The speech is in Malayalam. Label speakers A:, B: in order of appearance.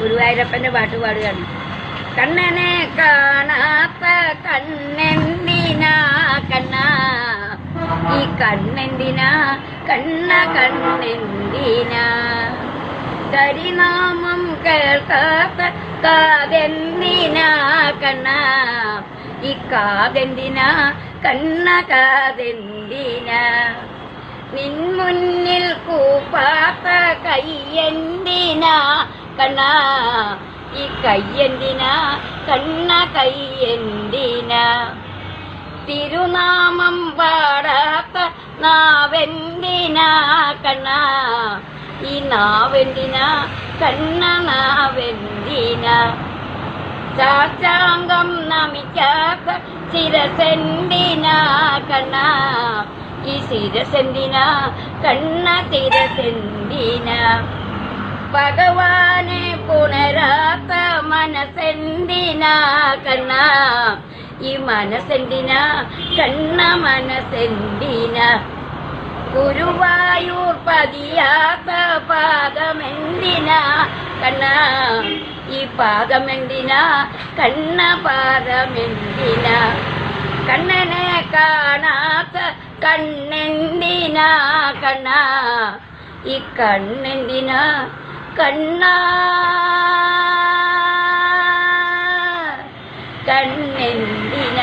A: ഗുരുവായൂരപ്പന്റെ പാട്ട് പാടുകയാണ്. കണ്ണനെ കാണാത്ത കണ്ണെന്തിനാ കണ്ണ? ഈ കണ്ണെന്തിനാ? കണ്ണ കണ്ണെന്തിനാ? കരിനാമം കേൾക്കാത്ത കാതെന്തിനാ കണ്ണ? ഈ കാതെന്തിനാ? കണ്ണ കാതെന്തിനാ? നിൻ മുന്നിൽ കൂപ്പാത്ത കയ്യെന്തിനാ കണ്ണ ഈ കയ്യെന്തിനാ? കണ്ണ കയ്യെന്തിനാ? തിരുനാമം പാടാത്ത നാവെന്തിനാ കണ്ണ? ഈ നാവെന്തിനാ? കണ്ണ നാവെന്തിനാ? ചാച്ചാങ്കം നമിക്കാത്ത ശിരസെന്തിനാ കണ്ണ? ഈ ശിരസെന്തിനാ? കണ്ണ ശിരസെന്തിനാ? ഭഗവാനെ പുണരാത്ത മനസ്സെന്തിനാ കണ്ണ? ഈ മനസ്സെന്തിനാ? കണ്ണ മനസ്സെന്തിനാ? ഗുരുവായൂർ പതിയാത്ത പാദമെന്തിനാ കണ്ണ? ഈ പാദമെന്തിനാ? കണ്ണ പാദമെന്തിനാ? കണ്ണനെ കാണാത്ത കണ്ണെന്തിനാ കണ്ണ? ഈ കണ്ണെന്തിനാ? கண்ணா. கண்ணெந்தின